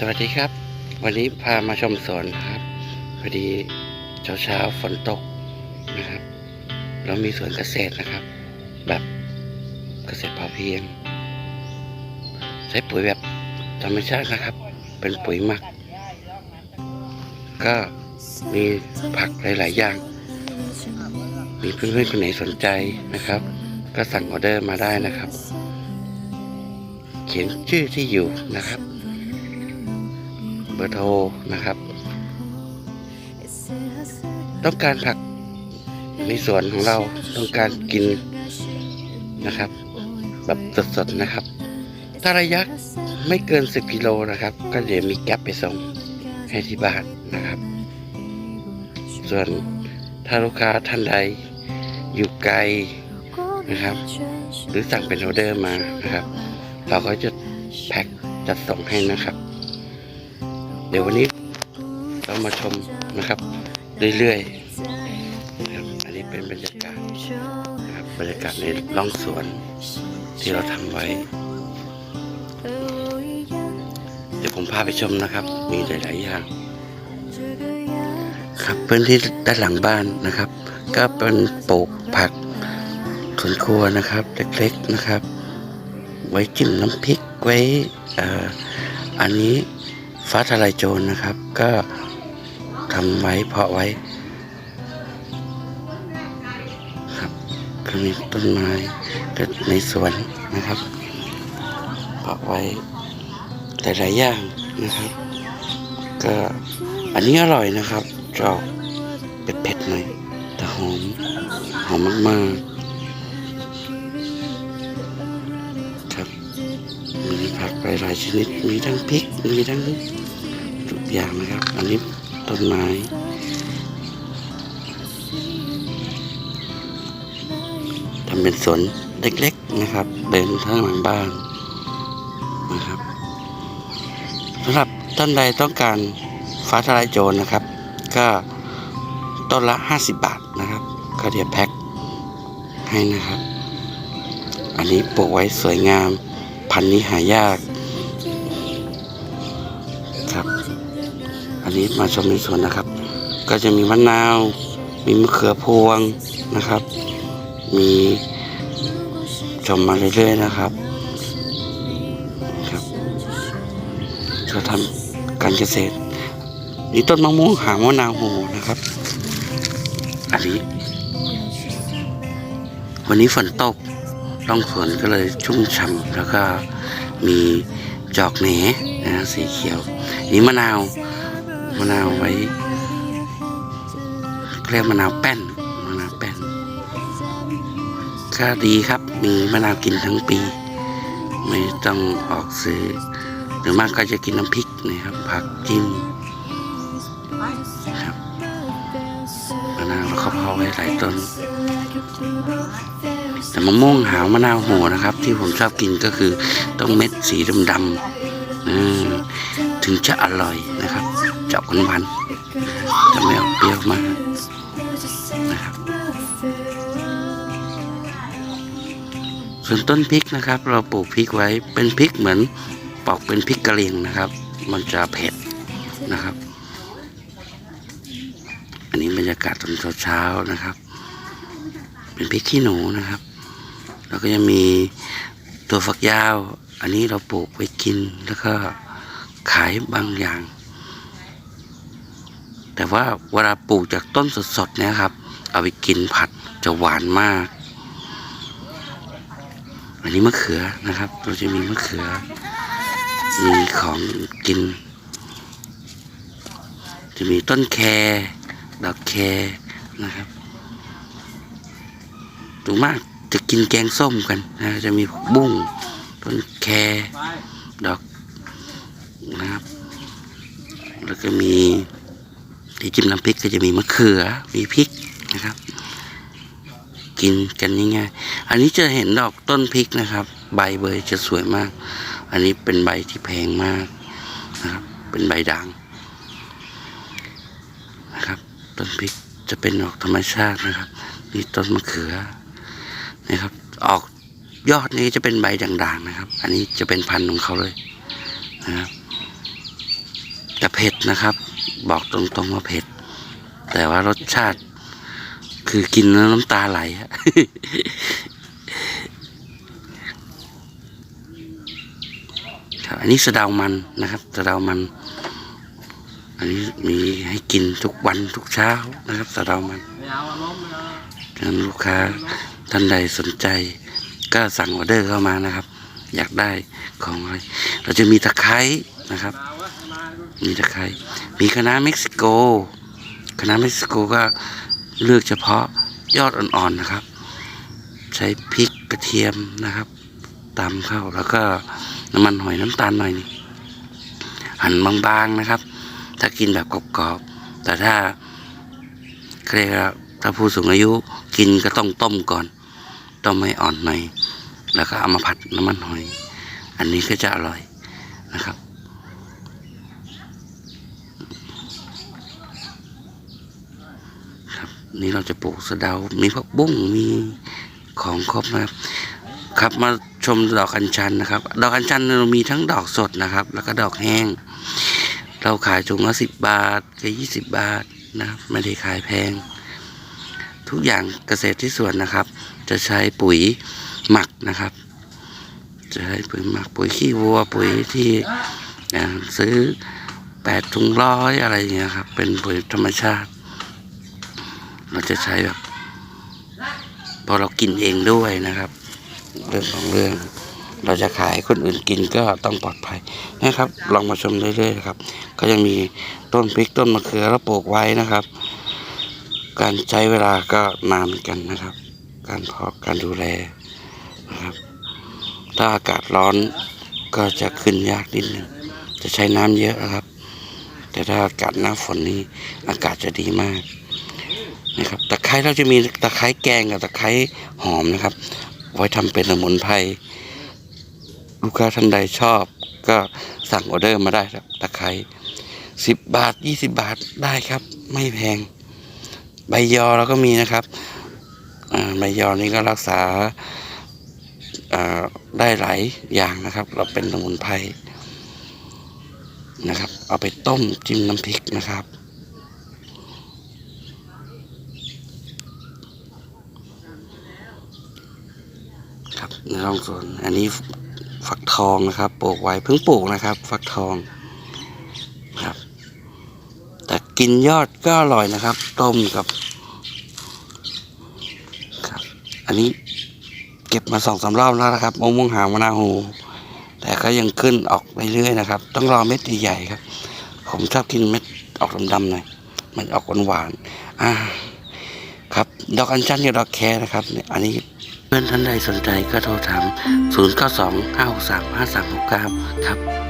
สวัสดีครับ วันนี้พามาชมสวนครับพอดีเช้าเช้าๆฝนตกนะครับ เรามีสวนเกษตรนะครับ แบบเกษตรพอเพียง ใช้ปุ๋ยแบบธรรมชาตินะครับ เป็นปุ๋ยหมัก ก็มีผักหลาย ๆ อย่าง มีเพื่อนๆคนไหนสนใจนะครับ ก็สั่งออเดอร์มาได้นะครับ เขียนชื่อที่อยู่นะครับ เบอร์โทรนะครับ ต้องการผักในสวนของเราต้องการกินนะครับ แบบสดๆนะครับ ถ้าระยะไม่เกิน 10กิโลนะครับ ก็เดี๋ยวมีแก๊ปไปส่งให้ที่บ้านนะครับ ส่วนถ้าลูกค้าท่านใดอยู่ไกลนะครับ หรือสั่งเป็นออเดอร์มานะครับ เราก็จะแพ็คจัดส่งให้นะครับ เดี๋ยววันนี้เรามาชมนะครับ เรื่อยๆนะครับอันนี้เป็นบรรยากาศนะครับบรรยากาศในร่องสวนที่เราทำไว้ เดี๋ยวผมพาไปชมนะครับ มีหลายๆอย่างครับพื้นที่ด้านหลังบ้านนะครับ ก็เป็นปลูกผักสวนครัวนะครับ เล็กๆนะครับ ไว้จิ้มน้ำพริกไว้ออันนี้ ฟ้าทลายโจรนะครับ ก็ทำไว้เพาะไว้ครับก็มีต้นไม้ก็ในสวนนะครับ เพาะไว้หลายๆอย่างนะครับ ก็อันนี้อร่อยนะครับจะออกเผ็ดๆหน่อยแต่หอมหอมมากๆ มีผักหลายๆชนิด มีทั้งพริก มีทั้งทุกอย่างนะครับ อันนี้ต้นไม้ ทำเป็นสวนเล็กๆนะครับ เดินข้างหลังบ้านนะครับสำหรับท่านใดต้องการฟ้าทลายโจรนะครับ ก็ต้นละ 50 บาทนะครับ ก็เดี๋ยวแพ็คให้นะครับ อันนี้ปลูกไว้สวยงาม พันธุ์นี้หายากครับ อันนี้มาชมในสวนนะครับ ก็จะมีมะนาว มีมะเขือพวงนะครับ มีชมมาเรื่อยๆนะครับครับเราทำการเกษตรนี่ต้นมะม่วงหางมะนาวโหนะครับ อันนี้ วันนี้ฝนตก ร่องสวนก็เลยชุ่มฉ่ำแล้วก็มีจอกแหนนะฮะสีเขียว นี่มะนาวมะนาวไว้เรียกมะนาวแป้นมะนาวแป้นก็ดีครับมีมะนาวกินทั้งปี ไม่ต้องออกซื้อหรือมากก็จะกินน้ำพริกนะครับ ผักจิ้มครับมะนาวแล้วก็เพาไว้หลายต้น แต่มะม่วงหาวมะนาวโหนะครับ ที่ผมชอบกินก็คือต้องเม็ดสีดำๆถึงจะอร่อยนะครับเจาะกันวันๆจะไม่ออกเปรี้ยวมากนะครับ ส่วนต้นพริกนะครับ เราปลูกพริกไว้เป็นพริกเหมือนปอกเป็นพริกกะเหรี่ยงนะครับ มันจะเผ็ดนะครับ อันนี้บรรยากาศตอนเช้าๆนะครับ เป็นพริกขี้หนูนะครับ แล้วก็ยังมีตัวฝักยาว อันนี้เราปลูกไว้กินแล้วก็ขายบางอย่าง แต่ว่าเวลาปลูกจากต้นสดๆเนี่ยครับ เอาไปกินผัดจะหวานมาก อันนี้มะเขือนะครับ เราจะมีมะเขือ มีของกิน จะมีต้นแครดอกแครนะครับถูมาก จะกินแกงส้มกันนะจะมีผักบุ้งต้นแครดอกนะครับ แล้วก็มีที่จิ้มน้ำพริกก็จะมีมะเขือมีพริกนะครับ กินกันง่ายๆอันนี้จะเห็นดอกต้นพริกนะครับ ใบเบยจะสวยมาก อันนี้เป็นใบที่แพงมากนะครับ เป็นใบด่างนะครับ ต้นพริกจะเป็นดอกธรรมชาตินะครับนี่ต้นมะเขือ นะครับ ออกยอดนี้จะเป็นใบด่างๆนะครับ อันนี้จะเป็นพันธุ์ของเขาเลยนะครับจะเผ็ดนะครับ บอกตรงๆว่าเผ็ด แต่ว่ารสชาติคือกินแล้วน้ำตาไหลอะครับ อันนี้สะเดามันนะครับสะเดามัน อันนี้มีให้กินทุกวันทุกเช้านะครับสะเดามันไม่เอาล้มไม่เอาฉะนั้นลูกค้า ท่านใดสนใจก็สั่งออเดอร์เข้ามานะครับ อยากได้ของอะไรเราจะมีตะไคร้นะครับ มีตะไคร้มีคณะเม็กซิโกคณะเม็กซิโกก็เลือกเฉพาะยอดอ่อนๆนะครับ ใช้พริกกระเทียมนะครับตำเข้าแล้วก็น้ำมันหอยน้ำตาลหน่อยนึงหั่นบางๆนะครับ ถ้ากินแบบกรอบๆแต่ถ้าเรียกถ้าผู้สูงอายุกินก็ต้องต้มก่อน ต้มให้อ่อนหน่อยแล้วก็เอามาผัดน้ำมันหอย อันนี้ก็จะอร่อยนะครับ ครับนี่เราจะปลูกสะเดา มีผักบุ้งมีของครบนะครับ ครับมาชมดอกอัญชันนะครับ ดอกอัญชันเรามีทั้งดอกสดนะครับ แล้วก็ดอกแห้ง เราขายถุงละสิบบาทกับยี่สิบบาทนะครับไม่ได้ขายแพง ทุกอย่างเกษตรที่สวนนะครับ จะใช้ปุ๋ยหมักนะครับ จะใช้ปุ๋ยหมักปุ๋ยขี้วัวปุ๋ยที่ซื้อแปดถุงร้อยอะไรอย่างเงี้ยครับ เป็นปุ๋ยธรรมชาติ เราจะใช้แบบพอเรากินเองด้วยนะครับ เรื่องของเรื่อง เราจะขายคนอื่นกินก็ต้องปลอดภัยนะครับ ลองมาชมเรื่อยๆนะครับ ก็ยังมีต้นพริกต้นมะเขือเราปลูกไว้นะครับ การใช้เวลาก็นานเหมือนกันนะครับ การเพาะการดูแลนะครับ ถ้าอากาศร้อนก็จะขึ้นยากนิดนึงจะใช้น้ำเยอะนะครับ แต่ถ้าอากาศหน้าฝนนี้อากาศจะดีมากนะครับตะไคร้เราจะมีตะไคร้แกงกับตะไคร้หอมนะครับ ไว้ทำเป็นสมุนไพรลูกค้าท่านใดชอบ ก็สั่งออเดอร์มาได้ครับตะไคร้สิบบาทยี่สิบาทได้ครับ ไม่แพง ใบยอเราก็มีนะครับ ใบยอนี่ก็รักษาได้หลายอย่างนะครับ เราเป็นสมุนไพรนะครับ เอาไปต้มจิ้มน้ำพริกนะครับครับในร่องสวนอันนี้ฟักทองนะครับ ปลูกไว้เพิ่งปลูกนะครับฟักทองครับ แต่กินยอดก็อร่อยนะครับ ต้มกับครับ อันนี้เก็บมาสองสามรอบแล้วนะครับมะม่วงหางมะนาวโหแต่ก็ยังขึ้นออกไปเรื่อยๆนะครับ ต้องรอเม็ดใหญ่ๆครับ ผมชอบกินเม็ดออกดำๆหน่อยมันออกหวานๆอ่าครับดอกอัญชันกับดอกแครนะครับอันนี้เพื่อนท่านใดสนใจก็โทรถาม 0 9 2 5 6 3 5 3 6 9 ครับ